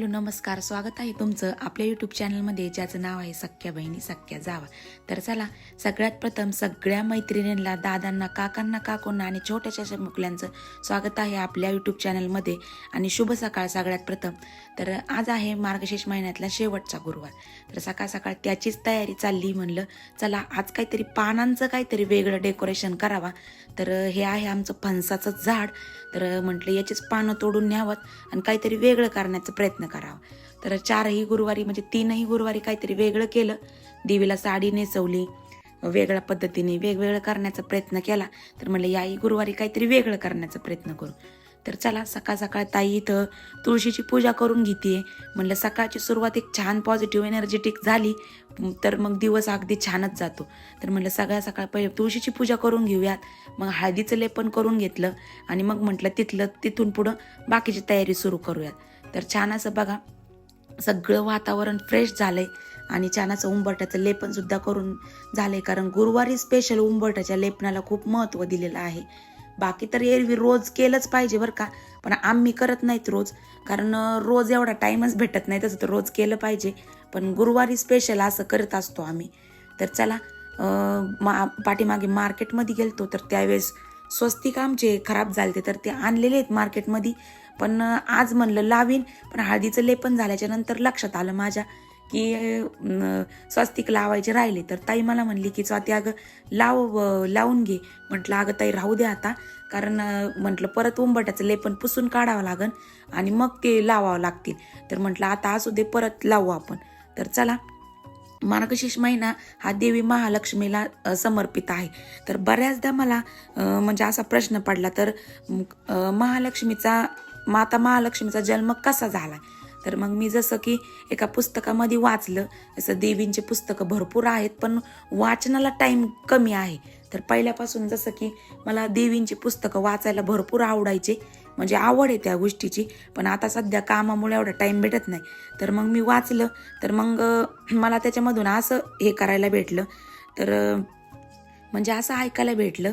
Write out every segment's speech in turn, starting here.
Hello नमस्कार. स्वागत आहे तुमचं आपल्या यूट्यूब चॅनलमध्ये ज्याचं नाव आहे सख्या बहिणी सख्या जावा. तर चला सगळ्यात प्रथम सगळ्या मैत्रिणींना दादांना काकांना काकूंना आणि छोट्याशा मुकल्यांचं स्वागत आहे आपल्या यूट्यूब चॅनलमध्ये आणि शुभ सकाळ सगळ्यात प्रथम. तर आज आहे मार्गशीर्ष महिन्यातला शेवटचा गुरुवार. तर सकाळ सकाळ त्याचीच तयारी चालली म्हणलं चला आज काहीतरी पानांचं काहीतरी वेगळं डेकोरेशन करावा. तर हे आहे आमचं फणसाचं झाड. तर म्हटलं याचीच पानं तोडून न्यावत आणि काहीतरी वेगळं करण्याचा प्रयत्न करावा. तर चारही गुरुवारी म्हणजे तीनही गुरुवारी काहीतरी वेगळं केलं. देवीला साडी नेसवली वेगळ्या पद्धतीने वेगवेगळं करण्याचा प्रयत्न केला. तर म्हटलं याही गुरुवारी काहीतरी वेगळं करण्याचा प्रयत्न करू. तर चला सकाळ सकाळ ताई इथं तुळशीची पूजा करून घेते म्हणलं सकाळची सुरुवात एक छान पॉझिटिव्ह एनर्जेटिक झाली तर मग दिवस अगदी छानच जातो. तर म्हणलं सगळ्या सकाळ पहिले तुळशीची पूजा करून घेऊयात. मग हळदीचं लेपन करून घेतलं आणि मग म्हटलं तिथलं तिथून पुढं बाकीची तयारी सुरू करूयात. तर छान असं बघा सगळं वातावरण फ्रेश झालंय आणि छान असं उंबरट्याचं लेपन सुद्धा करून झालंय. कारण गुरुवारी स्पेशल उंबरट्याच्या लेपनाला खूप महत्त्व दिलेलं आहे. बाकी तर एरवी रोज केलंच पाहिजे बरं का. पण आम्ही करत नाहीत रोज. कारण रोज एवढा टाईमच भेटत नाही तसं तर रोज केलं पाहिजे. पण गुरुवारी स्पेशल असं करत असतो आम्ही. तर चला मा पाठीमागे मार्केटमध्ये गेलतो तर त्यावेळेस स्वस्तिक आमचे खराब झाले तर ते आणलेले आहेत मार्केटमध्ये पण आज म्हणलं लावीन पण हळदीचं लेपन झाल्याच्यानंतर लक्षात आलं माझ्या की स्वस्तिक लावायचे राहिले. तर ताई मला म्हणली की स्वाती अगं लाव लावून घे. म्हटलं अगं ताई राहू दे आता. कारण म्हटलं परत उंबट्याचं लेपन पुसून काढावं लागन आणि मग ते लावावं लागतील. तर म्हटलं आता असू दे परत लावू आपण. तर चला मार्गशीर्ष महिना हा देवी महालक्ष्मीला समर्पित आहे. तर बऱ्याचदा मला म्हणजे असा प्रश्न पडला तर महालक्ष्मीचा माता महालक्ष्मीचा जन्म कसा झाला? तर मग मी जसं की एका पुस्तकामध्ये वाचलं जसं देवींचे पुस्तकं भरपूर आहेत पण वाचनाला टाईम कमी आहे. तर पहिल्यापासून जसं की मला देवींची पुस्तकं वाचायला भरपूर आवडायचे म्हणजे आवड आहे त्या गोष्टीची पण आता सध्या कामामुळे एवढा टाईम भेटत नाही. तर मग मी वाचलं तर मग मला त्याच्यामधून असं हे करायला भेटलं. तर म्हणजे असं ऐकायला भेटलं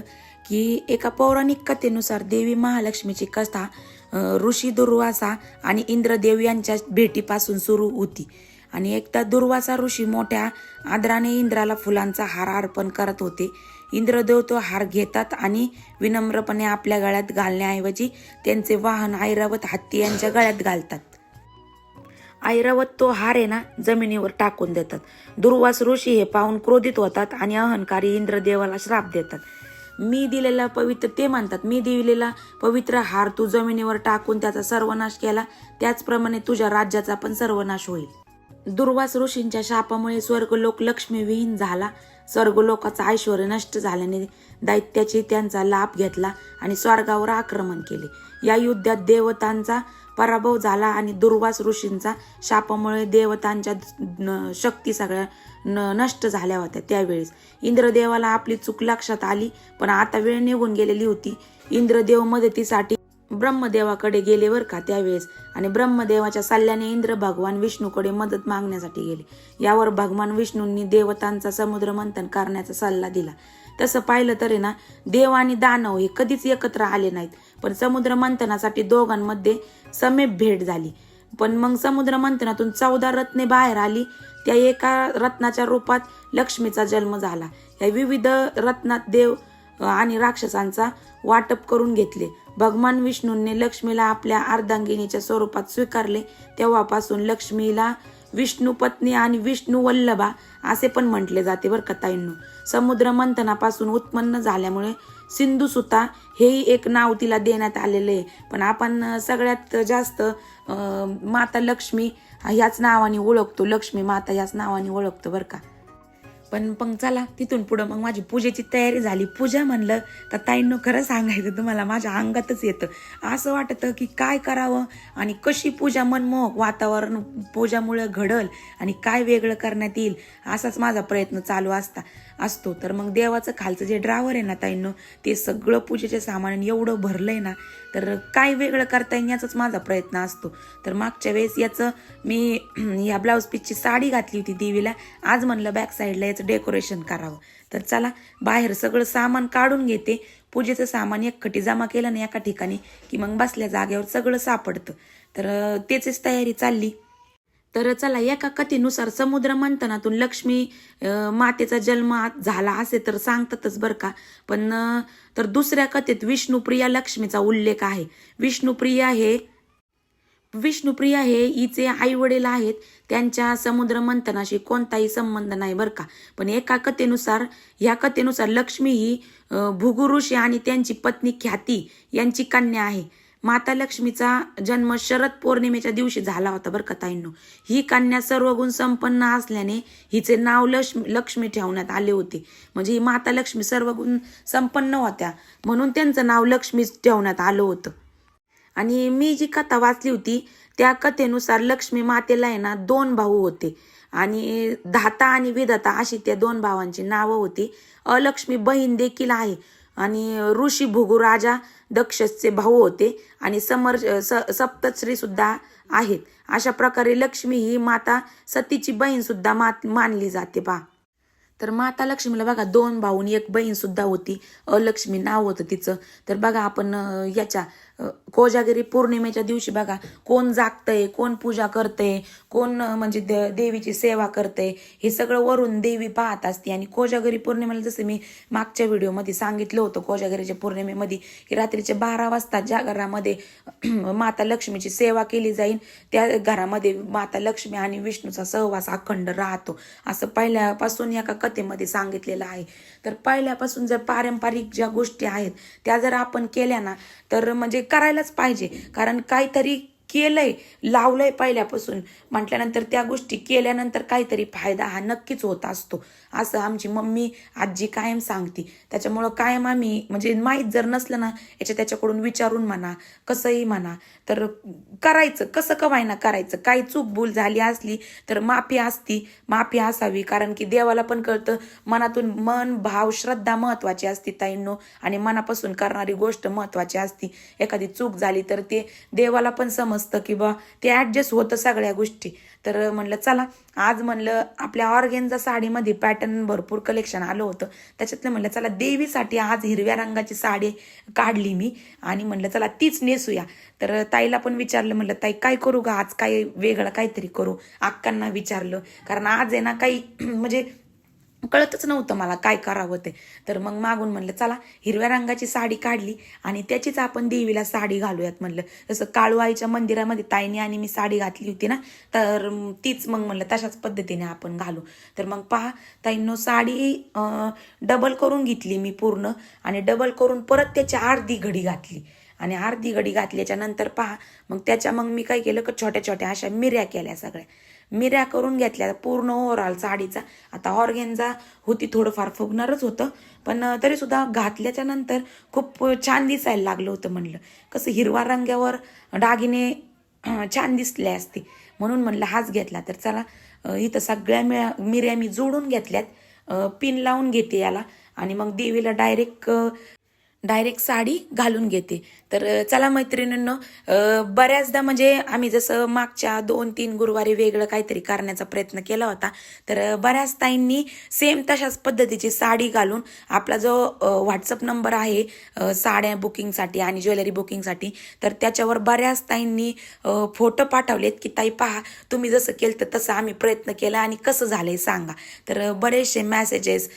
की एका पौराणिक कथेनुसार देवी महालक्ष्मीची कथा ऋषी दुर्वासा आणि इंद्रदेव यांच्या भेटीपासून सुरू होती. आणि एकदा दुर्वासा ऋषी मोठ्या आदराने इंद्राला फुलांचा हार अर्पण करत होते. इंद्रदेव तो हार घेतात आणि विनम्रपणे आपल्या गळ्यात घालण्याऐवजी त्यांचे वाहन ऐरावत हत्ती यांच्या गळ्यात घालतात. ऐरावत तो हार आहे ना जमिनीवर टाकून देतात. दुर्वास ऋषी हे पाहून क्रोधित होतात आणि अहंकारी इंद्रदेवाला श्राप देतात. मी दिलेला पवित्र ते म्हणतात मी दिलेला पवित्र हार तू जमिनीवर टाकून त्याचा सर्वनाश केला. त्याचप्रमाणे तुझ्या राज्याचा पण सर्वनाश होईल. दुर्वास ऋषींच्या शापामुळे स्वर्गलोक लक्ष्मीविहीन झाला. स्वर्गलोकाचं ऐश्वर नष्ट झाल्याने दैत्याची त्यांचा लाभ घेतला आणि स्वर्गावर आक्रमण केले. या युद्धात देवतांचा पराभव झाला आणि दुर्वास ऋषींचा शापामुळे देवतांच्या शक्ती सगळ्या न- नष्ट झाल्या होत्या त्यावेळेस. इंद्रदेवाला आपली चूक लक्षात आली पण आता वेळ निघून गेलेली होती. इंद्रदेव मदतीसाठी ब्रह्मदेवाकडे गेले बर का त्यावेळेस? आणि ब्रह्मदेवाच्या सल्ल्याने इंद्र भगवान विष्णूकडे मदत मागण्यासाठी गेले. यावर भगवान विष्णूंनी देवतांचा समुद्र मंथन करण्याचा सल्ला दिला. तसं पाहिलं तरी ना देव आणि दानव हे कधीच एकत्र आले नाहीत पण समुद्र मंथनासाठी दोघांमध्ये समेप भेट झाली. पण मग समुद्र मंथनातून चौदा रत्ने बाहेर आली. त्या एका रत्नाच्या रूपात लक्ष्मीचा जन्म झाला. या विविध रत्नात देव आणि राक्षसांचा वाटप करून घेतले. भगवान विष्णूंनी लक्ष्मीला आपल्या अर्धांगिनीच्या स्वरूपात स्वीकारले. तेव्हापासून लक्ष्मीला विष्णू पत्नी आणि विष्णू वल्लभा असे पण म्हटले जाते बरं कथाईंनू समुद्र मंथनापासून उत्पन्न झाल्यामुळे सिंधू सुता हेही एक नाव तिला देण्यात आलेले आहे. पण आपण सगळ्यात जास्त माता लक्ष्मी ह्याच नावाने ओळखतो. लक्ष्मी माता ह्याच नावाने ओळखतो बरं का. पण मग चला तिथून पुढं मग माझी पूजेची तयारी झाली. पूजा म्हणलं तर ताईंनो खरं सांगायचं तुम्हाला माझ्या अंगातच येतं. असं वाटतं की काय करावं आणि कशी पूजा मनमोहक वातावरण पूजामुळे घडल आणि काय वेगळं करण्यात येईल असाच माझा प्रयत्न चालू असता. असतो. तर मग देवाचं खालचं जे ड्रावर आहे ना ताईंनो ते सगळं पूजेचे सामान एवढं भरलंय ना तर काय वेगळं करता येईल याचाच माझा प्रयत्न असतो. तर मागच्या वेळेस याचं मी ह्या ब्लाऊज पीसची साडी घातली होती देवीला. आज म्हणलं बॅक साईडला याचं डेकोरेशन करावं. तर चला बाहेर सगळं सामान काढून घेते. पूजेचं सामान एकखटी जमा केलं ना एका ठिकाणी की मग बसल्या जागेवर सगळं सापडतं. तर अं, त्याचीच तयारी चालली. तर चला एका कथेनुसार समुद्र मंथनातून लक्ष्मी मातेचा जन्म झाला असे तर सांगतातच बरं का. पण तर दुसऱ्या कथेत विष्णुप्रिया लक्ष्मीचा उल्लेख आहे. विष्णुप्रिया हे विष्णुप्रिया हे हिचे आई वडील आहेत. त्यांच्या समुद्र मंथनाशी कोणताही संबंध नाही बरं का. पण एका कथेनुसार ह्या कथेनुसार लक्ष्मी ही अं, ऋषी आणि त्यांची पत्नी ख्याती यांची कन्या आहे. माता लक्ष्मीचा जन्म शरद पौर्णिमेच्या दिवशी झाला होता बरं कथाईंनो ताईंनो. ही कन्या सर्व गुण संपन्न असल्याने हिचे नाव लक्ष्मी लक्ष्मी ठेवण्यात आले होते. म्हणजे ही माता लक्ष्मी सर्व गुण संपन्न होत्या. म्हणून त्यांचं नाव लक्ष्मी ठेवण्यात आलं होतं. आणि मी जी कथा वाचली होती त्या कथेनुसार लक्ष्मी मातेला आहे ना दोन भाऊ होते. आणि धाता आणि विधाता अशी त्या दोन भावांची नावं होती. अलक्ष्मी बहीण देखील आहे. आणि ऋषी भुगू राजा दक्षसचे भाऊ होते आणि समर स सप्तश्री सुद्धा आहेत. अशा प्रकारे लक्ष्मी ही माता सतीची बहीण सुद्धा मात मानली जाते बा तर माता लक्ष्मीला बघा दोन भाऊ एक बहीण सुद्धा होती. अलक्ष्मी नाव होतं तिचं. तर बघा आपण याच्या कोजागिरी पौर्णिमेच्या दिवशी बघा कोण जागतंय कोण पूजा करतंय कोण म्हणजे दे- देवीची सेवा करतंय हे सगळं वरून देवी पाहत असते. आणि कोजागिरी पौर्णिमेला जसं मी मागच्या व्हिडिओमध्ये सांगितलं होतं कोजागिरीच्या पौर्णिमेमध्ये की रात्रीचे बारा वाजता ज्या घरामध्ये माता लक्ष्मीची सेवा केली जाईल त्या घरामध्ये माता लक्ष्मी आणि विष्णूचा सहवास अखंड राहतो. असं पहिल्यापासून एका कथेमध्ये सांगितलेलं आहे. तर पहिल्यापासून जर पारंपरिक ज्या गोष्टी आहेत त्या जर आपण केल्या ना तर म्हणजे करायलाच पाहिजे. कारण काहीतरी केलंय लावलंय पहिल्यापासून. म्हटल्यानंतर त्या गोष्टी केल्यानंतर काहीतरी फायदा हा नक्कीच होत असतो. असं आमची मम्मी आजी कायम सांगते. त्याच्यामुळं कायम आम्ही म्हणजे माहीत जर नसलं ना याच्या त्याच्याकडून विचारून म्हणा कसंही म्हणा तर करायचं कसं कवायना करायचं? काही चूक भूल झाली असली तर माफी असती माफी असावी. कारण की देवाला पण कळतं मनातून मन भाव श्रद्धा महत्वाची असती ताईंनो. आणि मनापासून करणारी गोष्ट महत्वाची असती. एखादी चूक झाली तर ते देवाला पण समज समजतं की ते ॲडजस्ट होतं सगळ्या गोष्टी. तर म्हणलं चला. आज म्हणलं आपल्या ऑर्गेनचा साडीमध्ये पॅटर्न भरपूर कलेक्शन आलं होतं. त्याच्यातलं म्हणलं चला देवीसाठी आज हिरव्या रंगाची साडी काढली मी. आणि म्हणलं चला तीच नेसूया. तर ताईला पण विचारलं म्हणलं ताई काय करू का आज काय वेगळं काहीतरी करू? अक्कांना विचारलं. कारण आज आहे ना काही म्हणजे कळतच नव्हतं मला काय करावं ते. तर मग मागून म्हणलं चला हिरव्या रंगाची साडी काढली आणि त्याचीच आपण देवीला साडी घालूयात म्हणलं. जसं काळूआईच्या मंदिरामध्ये ताईने आणि मी साडी घातली होती ना तर तीच मग म्हणलं तशाच पद्धतीने आपण घालू. तर मग पहा ताईंनो साडी डबल करून घेतली मी पूर्ण आणि डबल करून परत त्याची अर्धी घडी घातली. आणि अर्धी घडी घातल्याच्या नंतर पहा मग त्याच्या मग मी काय केलं का छोट्या छोट्या अशा मिऱ्या केल्या सगळ्या. मिऱ्या करून घेतल्या पूर्ण ओव्हरऑल साडीचा. आता ऑर्गेनचा होती थोडंफार फुगणारच होतं. पण तरीसुद्धा घातल्याच्या नंतर खूप छान दिसायला लागलं होतं म्हणलं. कसं हिरवा रंगावर दागिने छान दिसले असते. म्हणून म्हणलं हाच घेतला. तर चला इथं सगळ्या मिळ्या मिऱ्या मी जोडून घेतल्यात. पिन लावून घेते याला. आणि मग देवीला डायरेक्ट डायरेक्ट साडी घालून घेते. तर चला मैत्रिणींनो बऱ्याचदा म्हणजे आम्ही जसं मागच्या दोन तीन गुरुवारी वेगळं काहीतरी करण्याचा प्रयत्न केला होता तर बऱ्याच ताईंनी सेम तशाच पद्धतीची साडी घालून आपला जो व्हॉट्सअप नंबर आहे साड्या बुकिंगसाठी आणि ज्वेलरी बुकिंगसाठी तर त्याच्यावर बऱ्याच ताईंनी फोटो पाठवलेत की ताई पहा तुम्ही जसं केलं तर तसं आम्ही प्रयत्न केला आणि कसं झालंय सांगा. तर बरेचसे मॅसेजेस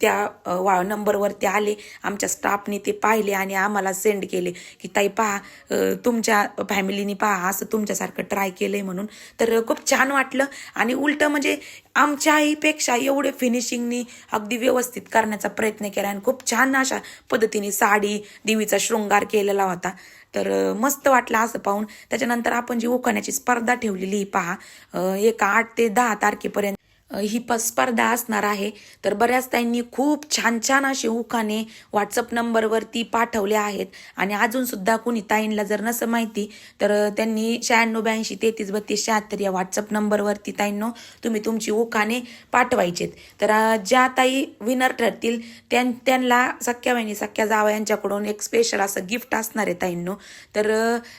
त्या नंबरवरती आले आमच्या स्टाफनी ते पाहिले आणि आम्हाला सेंड केले. की ताई पहा तुमच्या फॅमिलीनी पहा असं तुमच्यासारखं ट्राय केलंय म्हणून. तर खूप छान वाटलं. आणि उलट म्हणजे आमच्या आईपेक्षा एवढे फिनिशिंगनी अगदी व्यवस्थित करण्याचा प्रयत्न केला आणि खूप छान अशा पद्धतीने साडी देवीचा शृंगार केलेला होता. तर मस्त वाटलं असं पाहून. त्याच्यानंतर आपण जी उखाण्याची स्पर्धा ठेवलेली पहा एका आठ ते दहा तारखेपर्यंत ही प स्पर्धा असणार आहे. तर बऱ्याच ताईंनी खूप छान छान असे उखाणे व्हॉट्सअप नंबरवरती पाठवले आहेत. आणि अजूनसुद्धा कुणी ताईंना जर नसं माहिती तर त्यांनी शहाण्णव ब्याऐंशी तेहतीस बत्तीस शहात्तर या व्हॉट्सअप नंबरवरती ताईंनो तुम्ही तुमची उखाणे पाठवायचेत. तर ज्या ताई विनर ठरतील त्यां त्यांना सख्या बहिणी सख्या जावा यांच्याकडून एक स्पेशल असं गिफ्ट असणार आहे ताईंनो. तर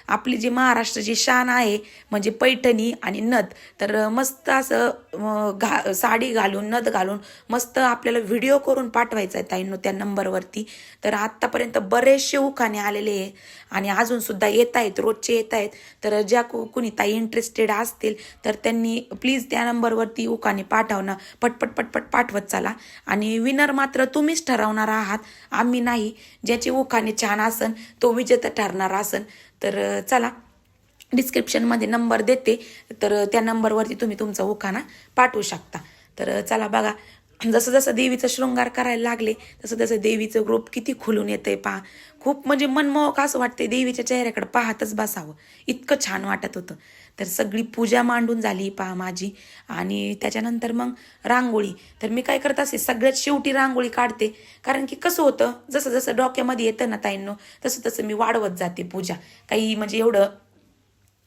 आपली जी महाराष्ट्राची शान आहे म्हणजे पैठणी आणि नथ तर मस्त असं घा सा साडी घालून नथ घालून मस्त आपल्याला व्हिडिओ करून पाठवायचा आहे ताईंनो त्या नंबरवरती तर आत्तापर्यंत बरेचसे उखाणे आलेले आहे आणि अजूनसुद्धा येत आहेत रोजचे येत आहेत. तर ज्या कु- कुणी ताई इंटरेस्टेड असतील तर त्यांनी प्लीज त्या नंबरवरती उखाणे पाठवणं. पटपट पटपट पाठवत चला. आणि विनर मात्र तुम्हीच ठरवणार आहात. आम्ही नाही. ज्याची उखाणे छान असन तो विजेता ठरणार असन. तर चला. डिस्क्रिप्शनमध्ये नंबर देते तर त्या नंबरवरती तुम्ही तुमचा उखाणा पाठवू शकता. तर चला बघा जसं जसं देवीचा शृंगार करायला लागले तसं तसं देवीचं ग्रुप किती खुलून येतंय पहा. खूप म्हणजे मनमोहक असं वाटतंय देवीच्या चेहऱ्याकडे पाहतच बसावं. इतकं छान वाटत होतं. तर सगळी पूजा मांडून झाली पहा माझी. आणि त्याच्यानंतर मग रांगोळी. तर मी काय करत असे सगळ्यात शेवटी रांगोळी काढते. कारण की कसं होतं जसं जसं डोक्यामध्ये येतं ना ताईंनो तसं तसं मी वाढवत जाते पूजा. काही म्हणजे एवढं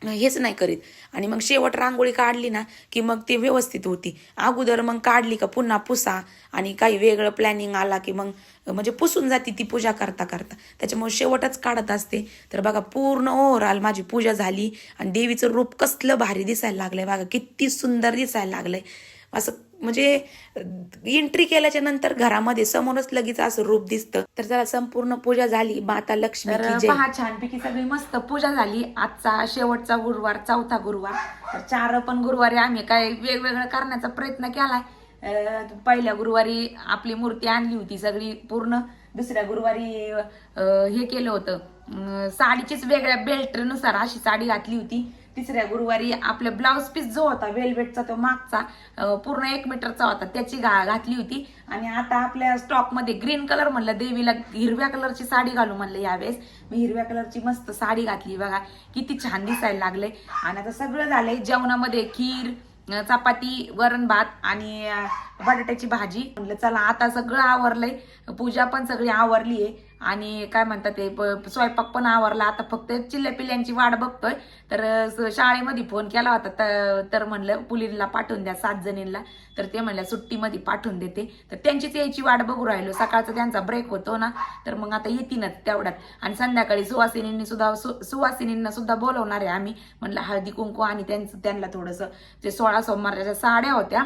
हेच नाही करीत. आणि मग शेवट रांगोळी काढली ना की मग ती व्यवस्थित होती. अगोदर मग काढली का पुन्हा पुसा आणि काही वेगळं प्लॅनिंग आला की मग म्हणजे पुसून जाते ती पूजा करता करता. त्याच्यामुळे शेवटच काढत असते. तर बघा पूर्ण ओव्हरऑल माझी पूजा झाली आणि देवीचं रूप कसलं भारी दिसायला लागलंय. बघा किती सुंदर दिसायला लागलंय. असं म्हणजे एंट्री केल्याच्यानंतर घरामध्ये समोरच लगेच असं रूप दिसतं. तर जरा संपूर्ण पूजा झाली. माता लक्ष्मी. पहा छानपैकी सगळी मस्त पूजा झाली. आजचा शेवटचा गुरुवार चौथा गुरुवार. तर चार पण गुरुवारी आम्ही काय वेगवेगळं करण्याचा प्रयत्न केलाय. पहिल्या गुरुवारी आपली मूर्ती आणली होती सगळी पूर्ण. दुसऱ्या गुरुवारी हे केलं होतं. साडीचीच वेगळ्या बेल्टनुसार अशी साडी घातली होती. तिसऱ्या गुरुवारी आपला ब्लाऊज पीस जो होता वेलवेटचा तो मागचा पूर्ण एक मीटरचा होता त्याची गा घातली होती. आणि आता आपल्या स्टॉकमध्ये ग्रीन कलर म्हणलं देवीला हिरव्या कलरची साडी घालू म्हणलं यावेळेस. मी हिरव्या कलरची मस्त साडी घातली बघा. किती छान दिसायला लागले आणि आता सगळं झालंय जेवणामध्ये खीर चपाती वरण भात आणि बटाट्याची भाजी. म्हणलं चला आता सगळं आवरलंय. पूजा पण सगळी आवरली आहे आणि काय म्हणतात ते प- स्वयंपाक पण आवरला. आता फक्त चिल्ल्या पिल्ल्यांची वाट बघतोय. तर स- शाळेमध्ये फोन केला होता. तर म्हणलं पुलींना पाठवून द्या सात जणींना तर ते म्हणल्या सुट्टीमध्ये पाठवून देते. तर त्यांचीच यायची वाट बघू राहिलो. सकाळचा त्यांचा ब्रेक होतो ना तर मग आता येतीनच तेवढ्यात. आणि संध्याकाळी सुवासिनींनी सुद्धा सु- सुवासिनींना सुद्धा बोलवणार आहे आम्ही. म्हणलं हळदी कुंकू आणि त्यांचं त्यांना थोडंसं ते सोळा सोमवारच्या साड्या होत्या.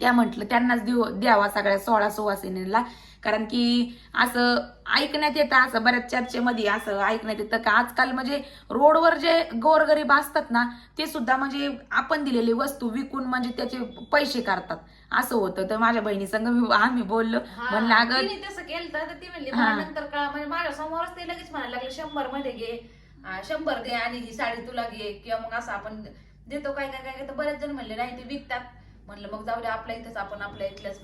त्या म्हटलं त्यांनाच देऊ द्यावा सगळ्या सोळा सुवासिनींना. कारण की असं ऐकण्यात येतं असं बऱ्याच चर्चेमध्ये असं ऐकण्यात येतं का आजकाल म्हणजे रोडवर जे गोरगरीब असतात ना ते सुद्धा म्हणजे आपण दिलेली वस्तू विकून म्हणजे त्याचे पैसे काढतात. असं होतं. तर माझ्या बहिणी संग आम्ही बोललो. म्हणलं अगं तसं केलं तर ती म्हणली नंतर कळा. म्हणजे माझ्या समोरच ते लगेच म्हणायला लागले शंभरमध्ये घे. शंभर दे आणि ही साडी तुला घे. किंवा मग असं आपण देतो काय काय काय. तर बरेच जण म्हणले नाही ते विकतात. म्हणलं मग जाऊ दे आपल्या इथंच आपण आपल्या इथल्याच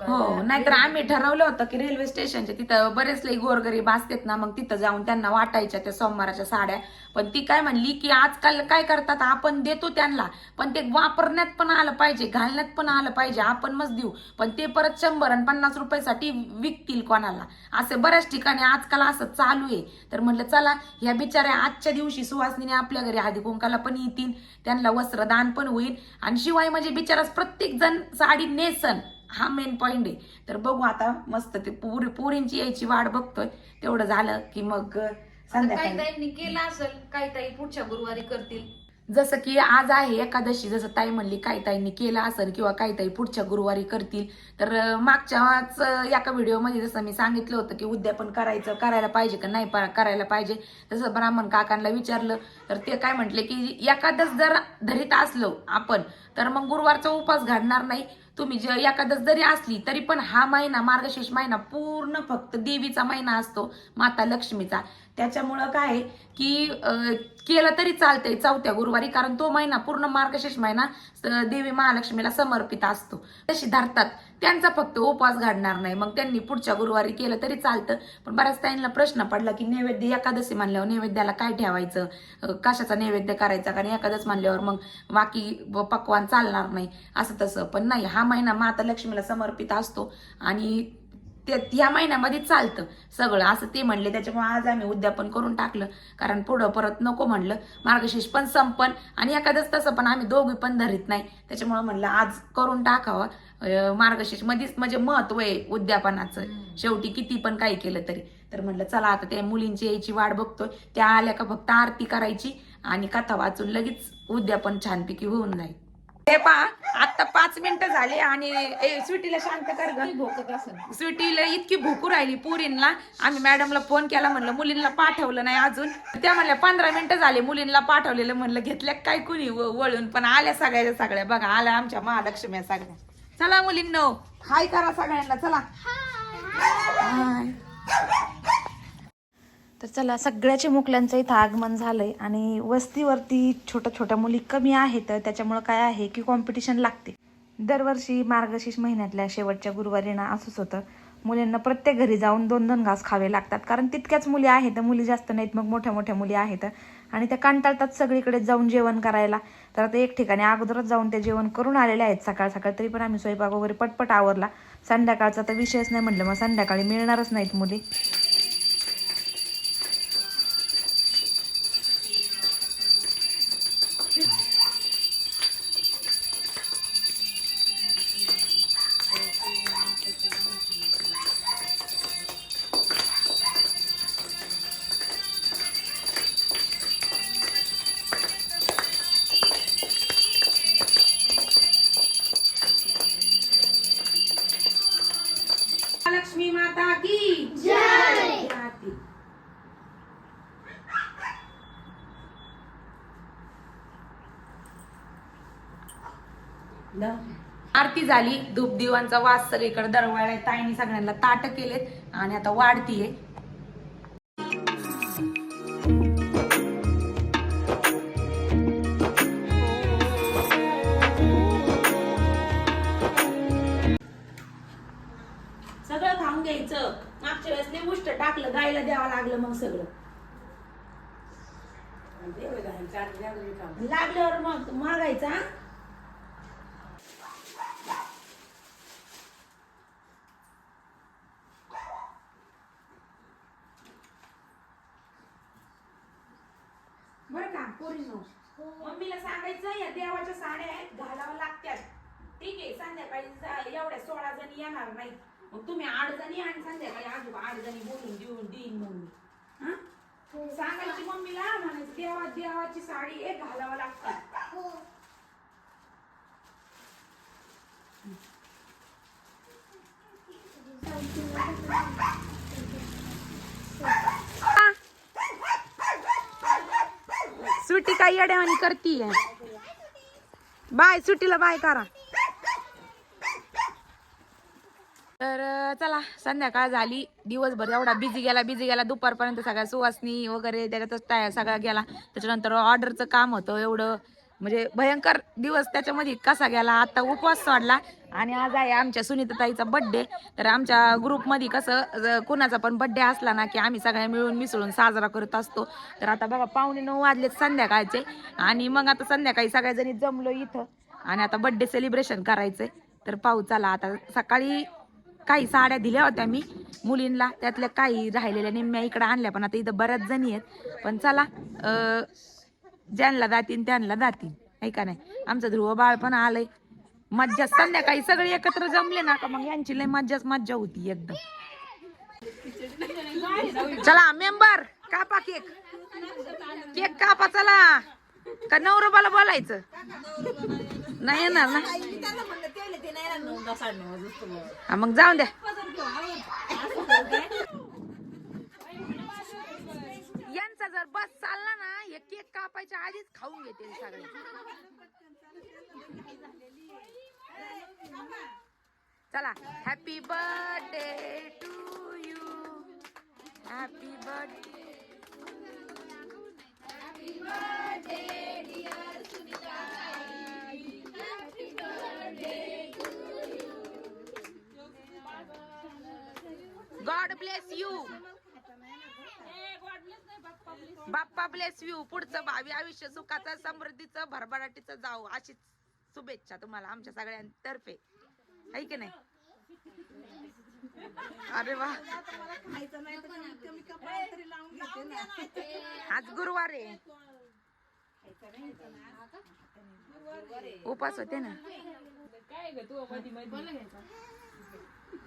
हो नाहीतर आम्ही ठरवलं होतं की रेल्वे स्टेशनच्या तिथं बरेच लई गोरगरीब असतात ना मग तिथं जाऊन त्यांना वाटायच्या त्या सोमवाराच्या साड्या. पण ती काय म्हणली की आजकाल काय करतात आपण देतो त्यांना पण ते वापरण्यात पण आलं पाहिजे घालण्यात पण आलं पाहिजे आपण मग देऊ. पण ते परत शंभर आणि पन्नास रुपयासाठी विकतील कोणाला. असे बऱ्याच ठिकाणी आजकाल असं चालू आहे. तर म्हणलं चला ह्या बिचाऱ्या आजच्या दिवशी सुवासिनी आपल्या घरी आधी कुंकाला पण येतील त्यांना वस्त्रदान पण होईल आणि शिवाय म्हणजे बिचारा प्रत्येक जण साडी नेसन हा मेन पॉइंट आहे. तर बघू आता मस्त ते पुरी पुरींची यायची वाट बघतोय. तेवढं झालं की मग काही संध्याकाळी. ताईंनी केलं असेल काही ताई पुढच्या गुरुवारी करतील. जसं की आज आहे एकादशी जसं ताई म्हणली काही ताईंनी केलं असेल किंवा काही ताई पुढच्या गुरुवारी करतील. तर अं, मागच्याच अं, एका व्हिडिओमध्ये जसं मी सांगितलं होतं की उद्यापन करायचं करायला पाहिजे का नाही पा- करायला पाहिजे. तसं ब्राह्मण काकांना विचारलं तर ते काय म्हटले की एकादस जर धरीत असलो आपण तर मग गुरुवारचा उपास घडणार नाही. तुम्ही जे एकादस जरी असली तरी पण हा महिना मार्गशीर्ष महिना पूर्ण फक्त देवीचा महिना असतो माता लक्ष्मीचा. त्याच्यामुळं काय आहे की केलं तरी चालतंय चौथ्या गुरुवारी कारण तो महिना पूर्ण मार्गशीर्ष महिना देवी महालक्ष्मीला समर्पित असतो. तशी धरतात. त्यांचा फक्त उपवास घडणार नाही. मग त्यांनी पुढच्या गुरुवारी केलं तरी चालतं. पण बऱ्याच ताईंना प्रश्न पडला की नैवेद्य एकादशी मानल्यावर नैवेद्याला काय ठेवायचं? कशाचा नैवेद्य करायचा? कारण एकादश मानल्यावर मग बाकी ब- पक्वान चालणार नाही. असं तसं. पण नाही हा महिना माता लक्ष्मीला समर्पित असतो. आणि ते ह्या महिन्यामध्ये चालतं सगळं. असं ते म्हणले. त्याच्यामुळे आज आम्ही उद्यापन करून टाकलं. कारण पुढं परत नको म्हणलं. मार्गशीर्ष पण संपन आणि एखादंच तसं पण आम्ही दोघी पण धरीत नाही. त्याच्यामुळे म्हणलं आज करून टाकावं. मार्गशीर्ष मध्येच म्हणजे महत्त्व आहे उद्यापनाचं. शेवटी किती पण काही केलं तरी. तर म्हणलं चला आता त्या मुलींची यायची वाट बघतोय. त्या आल्या का फक्त आरती करायची आणि कथा वाचून लगेच उद्यापन छानपैकी होऊन जाईल. हे पहा आता पाच मिनिटं झाले आणि ए, स्वीटीला शांत कर ग. भोकत असेल. स्वीटीला इतकी भूकू राहिली पुरींना. आम्ही मॅडमला फोन केला म्हणलं मुलींना पाठवलं नाही अजून. त्या म्हणल्या पंधरा मिनिटं झाले मुलींना पाठवलेलं. म्हणलं घेतल्या काय कुणी व- वळून? पण आल्या सगळ्या सगळ्या. बघा आल्या आमच्या महालक्ष्मी सगळ्या. चला मुलींनो हाय करा सगळ्यांना चला. हाय. तर चला सगळ्याच्या मुकल्यांचं इथं आगमन झालंय आणि वस्तीवरती छोट्या छोट्या मुली कमी आहेत त्याच्यामुळं काय आहे की कॉम्पिटिशन लागते. दरवर्षी मार्गशीर्ष महिन्यातल्या शेवटच्या गुरुवारी ना असंच होतं. मुलींना प्रत्येक घरी जाऊन दोन दोन घास खावे लागतात. कारण तितक्याच मुली आहेत मुली जास्त नाहीत मग मोठ्या मोठ्या मुली आहेत. आणि त्या कंटाळतात सगळीकडे जाऊन जेवण करायला. तर आता एक ठिकाणी अगोदरच जाऊन ते जेवण करून आलेले आहेत सकाळ सकाळ तरी पण आम्ही स्वयंपाक वगैरे पटपट आवरला. संध्याकाळचा तर विषयच नाही म्हटलं मग संध्याकाळी मिळणारच नाहीत मुली. आरती झाली. धूप दिवांचा वास सगळीकडे दरवाळ्या ताईनी सगळ्यांना ताट केलेत आणि आता वाढतीये. पोरीनो मम्मीला सांगायचं या देवाच्या साड्या आहेत घालावं लागतात ठीक आहे संध्याकाळी जा- एवढ्या सोळा जणी येणार नाही मग तुम्ही आठ जणी आणि संध्याकाळी आजोबा आठ जणी बोलून देऊन देईन मग मी हं? सांगायची मम्मीला म्हणायचं देवा देवाची साडी एक घालावं लागतात सुट्टी काही अड्यावानी करतीये? बाय सुट्टीला बाय करा. तर चला संध्याकाळ झाली. दिवसभर एवढा बिझी गेला बिझी गेला. दुपारपर्यंत सगळ्या सुवासनी वगैरे त्याच्यातच टाय सगळा गेला. त्याच्यानंतर ऑर्डरचं काम होतं एवढं. म्हणजे भयंकर दिवस त्याच्यामध्ये कसा गेला आता उपवास सोडला आणि आज आहे आमच्या सुनीताताईचा बड्डे तर आमच्या ग्रुपमध्ये कसं ज- कुणाचा पण बड्डे असला ना की आम्ही सगळ्या मिळून मिसळून साजरा करत असतो. तर आता बघा पाहुणे नऊ वाजलेत संध्याकाळचे आणि मग आता संध्याकाळी सगळ्याजणी जमलो इथं आणि आता बड्डे सेलिब्रेशन करायचंय. तर पाहू चला आता सकाळी काही साड्या दिल्या होत्या मी मुलींना त्यातल्या काही राहिलेल्या निम्म्या इकडे आणल्या पण आता इथं बऱ्याच जणी आहेत. पण चला अं, ज्यांना जातीन त्यांना जातीन. आहे का नाही? आमचं ध्रुव बाळ पण आलंय. मज्जा संध्याकाळी सगळे एकत्र जमले ना का मग यांची लय मज्जाच मज्जा होती एकदम. चला मेंबर कापा केक. केक कापा चला. का नवरोबाला बोलायचं? नाही येणार ना? हा, मग जाऊन द्या यांचा जर बस चालला ना हे केक कापायच्या आधीच खाऊन घेते सगळे. चला happy birthday to you happy birthday God bless you Bappa bless you पुढचं भावी आयुष्य सुखाचं समृद्धीचं भरभराटीचं जाऊ अशीच शुभेच्छा तुम्हाला आमच्या सगळ्यांतर्फे. आहे की नाही? अरे वा. आज गुरुवार आहे. उपास होते ना. काय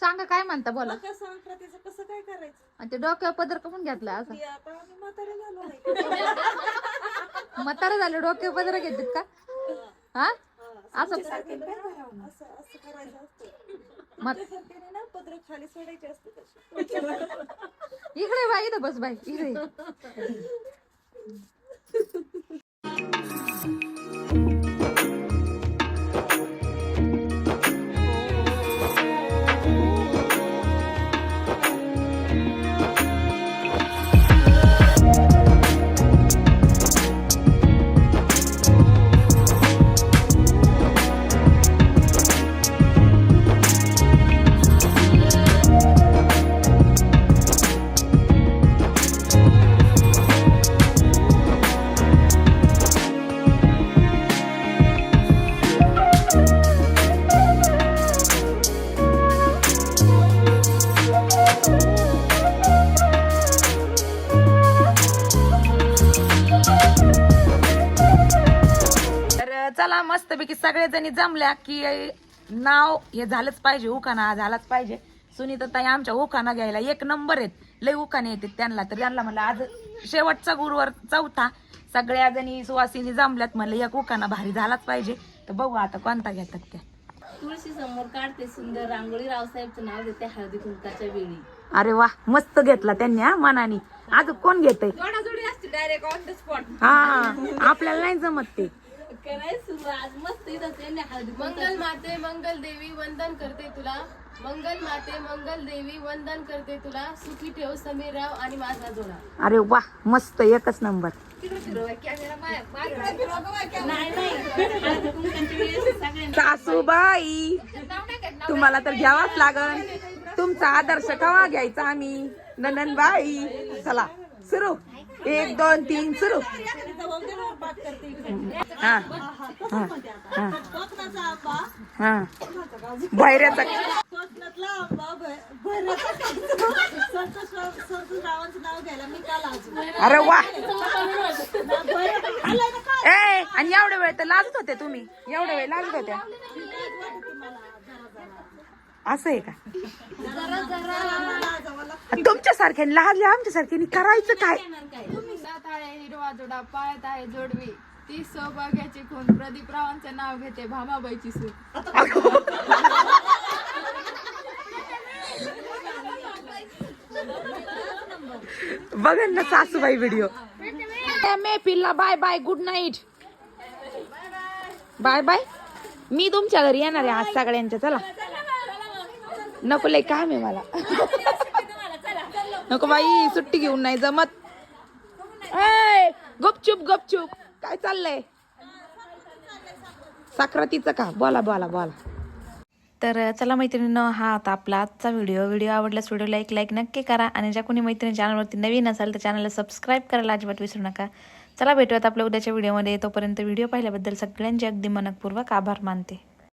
सांगा काय म्हणता बोला. संक्रांतीचं कसं काय करायचं? आणि ते डोक्यावर पदर कमून घेतला असं. ती आता आम्ही म्हातारे झालो म्हातारा झालं डोक्यावर पदर घेतात का? हा? असं असं असं करायचं असतं. ना पत्र खाली सोडायचे असते तसे इकडे बाई इथं बस बाई इकडे. सगळेजणी जमल्या की नाव हे झालंच पाहिजे उखाणा झालाच पाहिजे. सुनीता ताई आमच्या उखाणा घ्यायला एक नंबर आहेत. लय उखाणे येतात त्यांना तर. त्यांना म्हणलं आज शेवटचा गुरुवार चौथा. सगळ्या जणी सुवासिनी जमल्यात म्हणलं एक उखाणा भारी झालाच पाहिजे. तर बघू आता कोणता घेतात त्या. तुळशी समोर काढते सुंदर रांगोळी. रावसाहेबचं नाव देते हळदी कुंकाच्या वेळी. अरे वा मस्त घेतला त्यांनी हा मनाने. आज कोण घेतय? डायरेक्ट ऑन द स्पॉट हा आपल्याला नाही जमत ते. मंगल माते मंगल देवी वंदन करते तुला. मंगल माते मंगल देवी वंदन करते तुला. सुखी ठेव समीरराव आणि माझा जोडा. अरे वा मस्त एकच नंबर. सासूबाई तुम्हाला तर घ्यावाच लागल तुमचा आदर्श कवा घ्यायचा आम्ही? नंदनबाई चला सुरू. एक दोन तीन सुरू. हा. हा. हा. कोकणाचा आंबा हा. भैऱ्याचा कोकणातला आंबा रावांचं नाव घ्यायला मी काल अरे वा. ए आणि एवढ्या वेळ तर लाजत होते तुम्ही. एवढ्या वेळ लाजत होत्या. असं आहे का? तुमच्या सारख्याने लाजले आमच्या सारख्याने करायचं काय हिरवा जोडा पाळत आहे जोडवी. ती सौभाग्याची खून. प्रदीप रावांचं नाव घेते भामाबाईची सून. बघन ना सासूबाई व्हिडिओ मे पिल्ला bye bye good night bye bye मी तुमच्या घरी येणार आहे आज सगळ्यांच्या चला. नको लय काम आहे मला. नको बाई सुट्टी घेऊन नाही जमत. गपचूप गपचूप. काय चाललंय? साखरतीचं का? बोला बोला बोला. तर चला मैत्रिणीनं हा आता आपला आजचा व्हिडिओ. व्हिडिओ आवडल्यास व्हिडिओला एक लाईक नक्की करा आणि ज्या कोणी मैत्रिणी चॅनलवरती नवीन असाल तर चॅनलला सबस्क्राईब करायला अजिबात विसरू नका. चला भेटूयात आपल्या उद्याच्या व्हिडिओमध्ये. तोपर्यंत व्हिडिओ पाहिल्याबद्दल सगळ्यांचे अगदी मनपूर्वक आभार मानते.